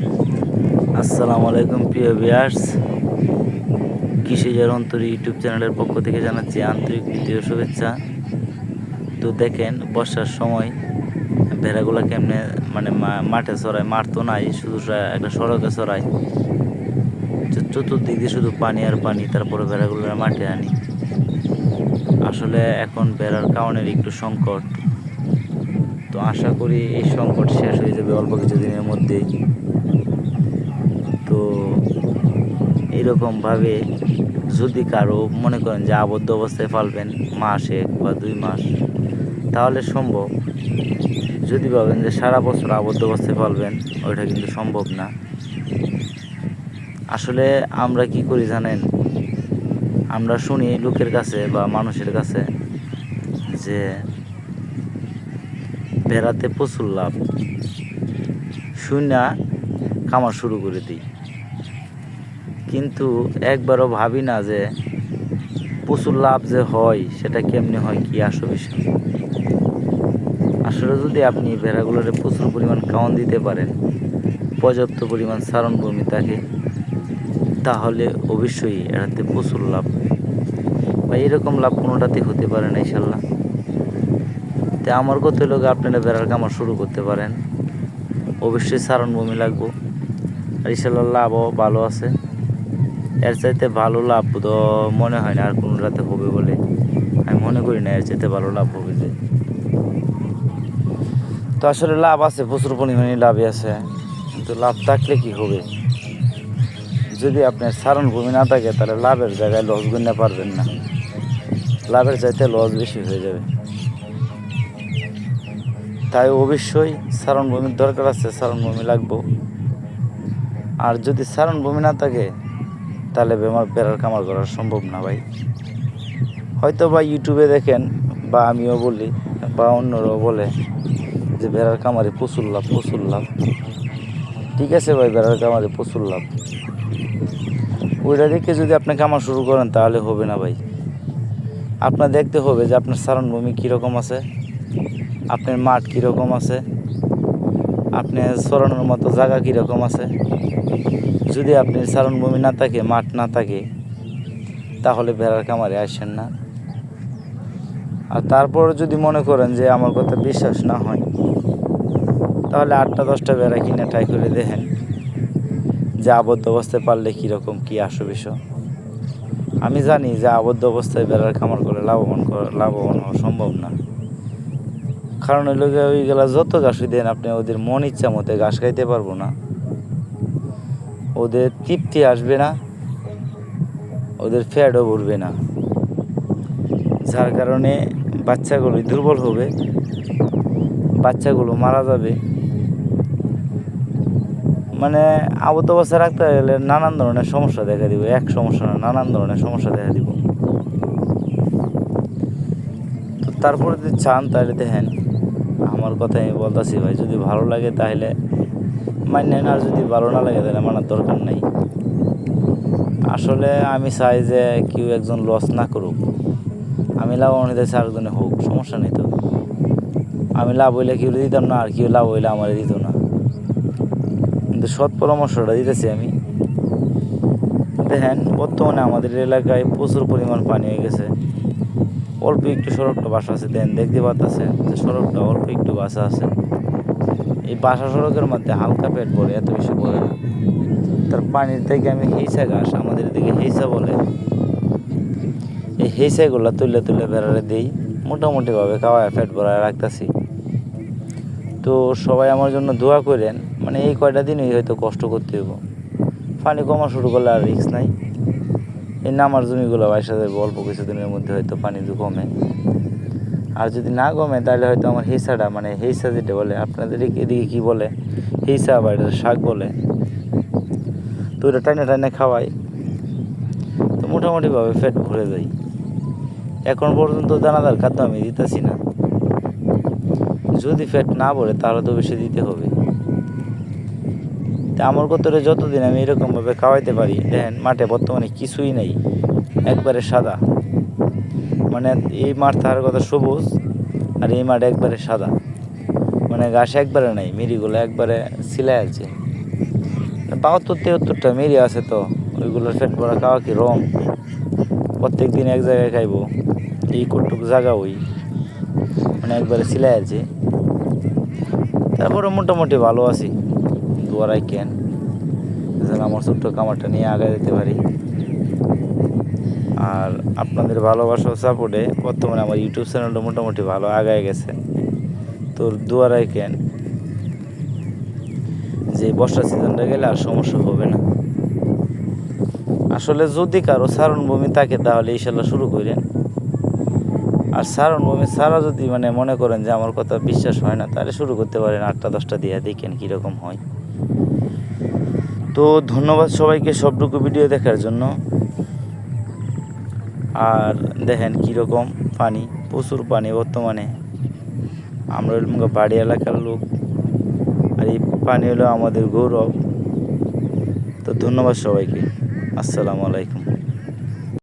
আসসালামু আলাইকুম, প্রিয় ভিয়ার্স কৃষিজার অন্তর ইউটিউব চ্যানেলের পক্ষ থেকে জানাচ্ছি আন্তরিক দ্বিতীয় শুভেচ্ছা। তো দেখেন, বর্ষার সময় ভেড়াগুলো কেমনে মানে মাঠে চড়ায়, মাঠ তো নাই, শুধু একটা সড়কে চড়ায়। চতুর্দিক দিয়ে শুধু পানি আর পানি, তারপরে ভেড়াগুলো মাঠে আনি। আসলে এখন ভেড়ার কারণের একটু সংকট। তো আশা করি এই সংকট শেষ হয়ে যাবে অল্প কিছুদিনের মধ্যেই। এইরকমভাবে যদি কারও মনে করেন যে আবদ্ধ অবস্থায় পালবেন মাস এক বা দুই মাস, তাহলে সম্ভব। যদি ভাবেন যে সারা বছর আবদ্ধ অবস্থায় পালবেন, ওইটা কিন্তু সম্ভব না। আসলে আমরা কি করি জানেন? আমরা শুনি লোকের কাছে বা মানুষের কাছে যে ভেড়াতে প্রচুর লাভ। শুনা খামার শুরু করে দিই। কিন্তু একবারও ভাবি না যে প্রচুর লাভ যে হয়, সেটা কেমনি হয়, কি আসো বিষয়? আসলে যদি আপনি ভেড়াগুলোরে প্রচুর পরিমাণ খাওয়ান দিতে পারেন, পর্যাপ্ত পরিমাণ সারণ ভূমি থাকে, তাহলে অবশ্যই এটাতে প্রচুর লাভ। বা এরকম লাভ কোনোটাতে হতে পারে না, ইনশাল্লাহ। তো আমার কত লোক আপনারা বেড়ার কামার শুরু করতে পারেন। অবশ্যই সারণ ভূমি লাগবো। আর ইনশাল্লাহ লাভও ভালো আছে। এর চাইতে ভালো লাভ তো মনে হয় না আর কোনো রাতে হবে বলে। আমি মনে করি না, এর চাইতে ভালো লাভ হবে যে। তো আসলে লাভ আছে, প্রচুর পরিমাণে লাভই আছে। কিন্তু লাভ থাকলে কি হবে? যদি আপনার সারণ ভূমি না থাকে, তাহলে লাভের জায়গায় লস গুনতে পারবেন না। লাভের চাইতে লস বেশি হয়ে যাবে। তাই অবশ্যই সারণ ভূমির দরকার আছে সারণ ভূমি লাগবো। আর যদি সারণ ভূমি না থাকে তাহলে বেমার বেড়ার কামার করা সম্ভব না ভাই। হয়তো বা ইউটিউবে দেখেন বা আমিও বলি বা অন্যরাও বলে যে বেড়ার কামারে প্রচুর লাভ প্রচুর লাভ। ঠিক আছে ভাই, বেড়ার কামারে প্রচুর লাভ। ওইটা দেখে যদি আপনি কামার শুরু করেন তাহলে হবে না ভাই। আপনার দেখতে হবে যে আপনার সারণ ভূমি কীরকম আছে, আপনার মাঠ কীরকম আছে আপনি সরানোর মতো জায়গা কীরকম আছে? যদি আপনি চারণভূমি না থাকে, মাঠ না থাকে, তাহলে ভেড়ার কামারে আসেন না। আর তারপর যদি মনে করেন যে আমার কথা বিশ্বাস না হয়, তাহলে আটটা, দশটা বেড়া কিনে ট্রাই করে দেখেন যে আবদ্ধ অবস্থায় পারলে কীরকম কী আসো বিষয়। আমি জানি যে আবদ্ধ অবস্থায় বেড়ার খামার করে লাভবান লাভবান হওয়া সম্ভব না। কারণ ওই লোকে ওইগুলা যত ঘাসই দেন আপনি ওদের মন ইচ্ছা মতো ঘাস খাইতে পারব না। ওদের তৃপ্তি আসবে না, ওদের ফ্যাটও ভরবে না। যার কারণে বাচ্চাগুলো দুর্বল হবে, বাচ্চাগুলো মারা যাবে। মানে আবদ্ধ অবস্থায় রাখতে গেলে নানান ধরনের সমস্যা দেখা দিব, এক সমস্যা না, নানান ধরনের সমস্যা দেখা দিব। তারপরে যদি চান তাহলে দেখেন আমার কথা আমি বলতেছি, ভাই, যদি ভালো লাগে তাহলে মানেন আর যদি ভালো না লাগে তাহলে মানার দরকার নেই। আসলে আমি চাই যে কেউ একজন লস না করুক। আমি লাভবান হইতে চারজনে হোক, সমস্যা নেই তো। আমি লাভ হইলে কেউ দিতাম না, আর কেউ লাভ হইলে আমার দিত না। কিন্তু সৎ পরামর্শটা দিতেছি আমি। দেখেন, বর্তমানে আমাদের এলাকায় প্রচুর পরিমাণ পানি হয়ে গেছে। অল্প একটু সড়কটা বাসা আছে, দেন দেখতে পাচ্ছে যে সড়কটা অল্প একটু বাসা আছে। এই বাসা সড়কের মধ্যে হালকা পেট পড়ে এত বেশি পড়ে না। তার পানির থেকে আমি হেইসা ঘাস, আমাদের দিকে হেঁচা বলে। এই হেইসাগুলো তুলে তুলে বেড়ারে দিই, মোটামুটিভাবে খাওয়ায়, পেট ভরায় রাখতেছি। তো সবাই আমার জন্য দোয়া করেন মানে এই কয়টা দিনই হয়তো কষ্ট করতে হইব। পানি কমা শুরু করলে আর রিস্ক নাই। এই নামার জমিগুলো বাইসা যাবে অল্প কিছুদিনের মধ্যে হয়তো পানি কমে। আর যদি না কমে, তাহলে হয়তো আমার হেসাটা মানে হেসা যেটা বলে, আপনাদের এদিকে কী বলে? হিসা বা এটা শাক বলে। তো ওটা টানে টানে খাওয়াই। তো মোটামুটিভাবে পেট ভরে যায়। এখন পর্যন্ত দানাদার খাদ্য আমি দিতেছি না। যদি ফ্যাট না ভরে, তাহলে তো বেশি দিতে হবে। তা আমার কতটা যতদিন আমি এরকমভাবে খাওয়াইতে পারি, দেখেন মাঠে বর্তমানে কিছুই নেই, একবারে সাদা। মানে এই মাঠ তার কথা সবুজ, আর এই মাঠ একবারে সাদা। মানে ঘাস একবারে নাই, মিরিগুলো একবারে সিলাই আছে। বাহাত্তর, তেহাত্তরটা মেরি আছে তো, ওইগুলোর ফেট ভরা খাওয়া কি রং? প্রত্যেক দিন এক জায়গায় খাইবো, এই কটুক জায়গা ওই। মানে একবারে সিলাই আছে। তারপরে মোটামুটি ভালো আছি। দুয়ারাই কেন? যেন আমার ছোট্ট কামারটা নিয়ে আগায় যেতে পারি। আর আপনাদের ভালোবাসা সাপোর্টে বর্তমানে আমার ইউটিউব চ্যানেলটা মোটামুটি ভালো আগায় গেছে। তো দুয়ারাই কেন? যে বর্ষা সিজনটা গেলে আর সমস্যা হবে না। আসলে যদি কারও সারণ ভূমি থাকে তাহলে ইনশাল্লাহ শুরু করেন। আর সারণ ভূমি সারা যদি মানে মনে করেন যে আমার কথা বিশ্বাস হয় না, তাহলে শুরু করতে পারেন আটটা দশটা দিয়ে, দেখেন কীরকম হয়। তো ধন্যবাদ সবাইকে সবটুকু ভিডিও দেখার জন্য। আর দেখেন কীরকম পানি, প্রচুর পানি বর্তমানে। আমরা এরকম বাড়ি এলাকার লোক। আর এই পানি হলো আমাদের গৌরব। তো ধন্যবাদ সবাইকে। আসসালামু আলাইকুম।